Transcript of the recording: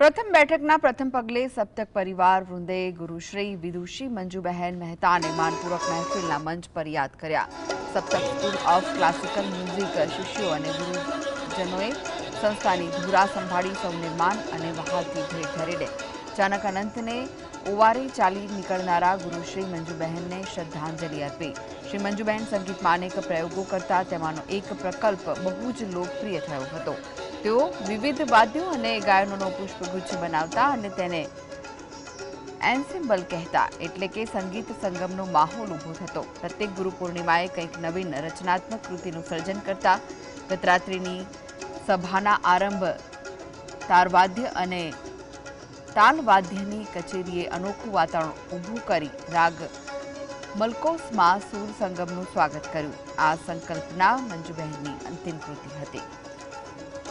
પ્રથમ બેઠકના પ્રથમ પગલે સપ્તક પરિવાર વૃંદે ગુરુશ્રી વિદુષી મંજુબહેન મહેતાને માનપૂર્વક મહેફિલના મંચ પર યાદ કર્યા. Saptak school of classical music શિષ્યો અને ગુરુજનોએ સંસ્થાની ધુરા સંભાળી સૌને માન અને વહાલથી ભેટ ધરેડે ચાનક અનંતને ઓવારે ચાલી નીકળનારા ગુરુશ્રી મંજુબહેનને શ્રદ્ધાંજલિ અર્પી. શ્રી મંજુબહેન સંગીતમાં અનેક પ્રયોગો કરતા તેમાંનો એક પ્રકલ્પ બહુ જ લોકપ્રિય થયો હતો. તેઓ વિવિધ વાદ્યો અને ગાયનોનો પુષ્પગુચ્છ બનાવતા અને તેને એન્સેમ્બલ કહેતા, એટલે કે સંગીત સંગમનો માહોલ ઊભો થતો. પ્રત્યેક ગુરુ પૂર્ણિમાએ કંઈક નવીન રચનાત્મક કૃતિનું સર્જન કરતા, ગતરાત્રિની સભાના આરંભ, તારવાદ્ય અને તાલવાદ્યની કચેરીએ અનોખું વાતાવરણ ઊભું કરી રાગ મલકોસમાં સૂર સંગમનું સ્વાગત કર્યું. આ સંકલ્પના મંજુબહેનની અંતિમ કૃતિ હતી.